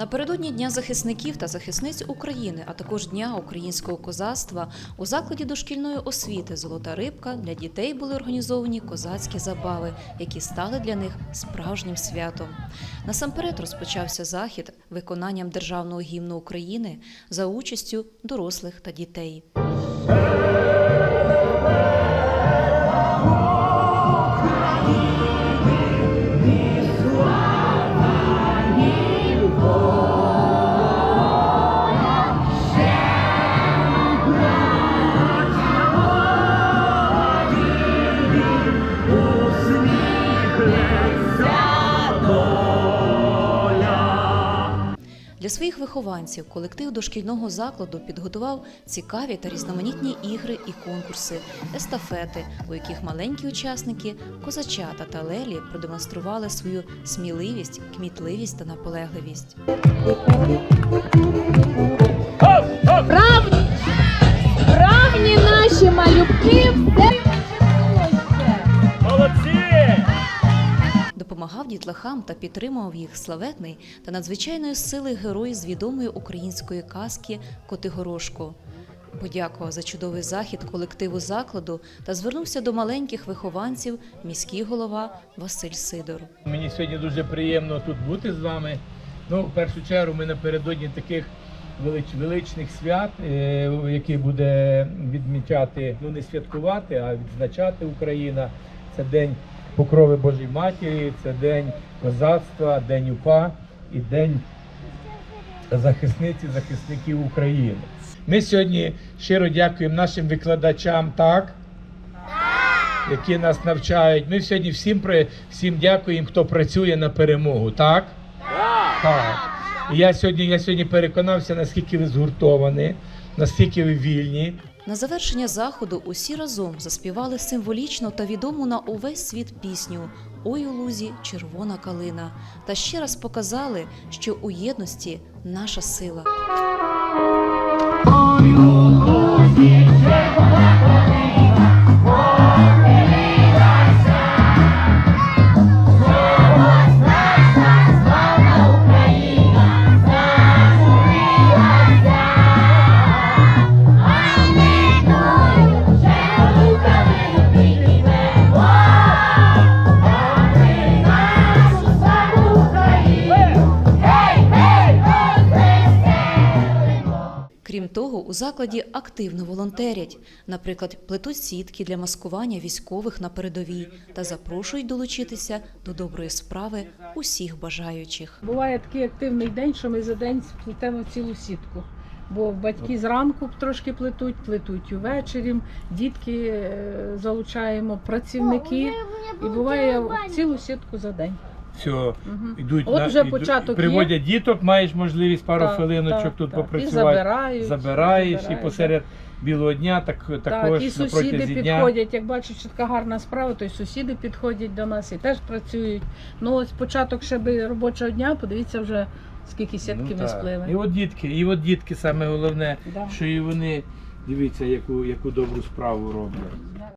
Напередодні Дня захисників та захисниць України, а також Дня українського козацтва, у закладі дошкільної освіти Золота рибка для дітей були організовані козацькі забави, які стали для них справжнім святом. Насамперед розпочався захід виконанням державного гімну України за участю дорослих та дітей. Для своїх вихованців колектив дошкільного закладу підготував цікаві та різноманітні ігри і конкурси, естафети, у яких маленькі учасники, козачата та лелі продемонстрували свою сміливість, кмітливість та наполегливість. Допомагав дітлахам та підтримував їх славетний та надзвичайної сили герой з відомої української казки Котигорошко. Подякував за чудовий захід колективу закладу та звернувся до маленьких вихованців міський голова Василь Сидор. Мені сьогодні дуже приємно тут бути з вами. Ну, в першу чергу, ми напередодні таких велич, величних свят, е, які буде відмічати, ну не святкувати, а відзначати Україна. Це День Покрови Божої Матері, це День козацтва, День УПА і День захисниці, захисників України. Ми сьогодні щиро дякуємо нашим викладачам, так? які нас навчають. Ми сьогодні всім всім дякуємо, хто працює на перемогу, так? Так. І я сьогодні, я сьогодні переконався, наскільки ви згуртовані, наскільки ви вільні. На завершення заходу усі разом заспівали символічну та відому на увесь світ пісню Ой у лузі червона калина та ще раз показали, що у єдності наша сила. Крім того, у закладі активно волонтерять, наприклад, плетуть сітки для маскування військових на передовій та запрошують долучитися до доброї справи усіх бажаючих. Буває такий активний день, що ми за день сплетемо цілу сітку. Бо батьки зранку трошки плетуть, плетуть увечері, дітки е, залучаємо, працівники. І буває цілу сітку за день. Все, Мгм. йдуть От на- вже йдуть- початок приводять діток, маєш можливість пару Так, хвилиночок так, тут так. І попрацювати. забирають. Забираєш і забирають, посеред білого дня, так Так, також і на сусіди протязі дня. підходять, як бачать, що така гарна справа, то й сусіди підходять до нас і теж працюють. Ну ось початок ще би робочого дня, подивіться вже скільки сітки Ну, ми так. сплили. І от дітки, і от дітки саме головне, Да. що і вони дивіться, яку, яку добру справу роблять.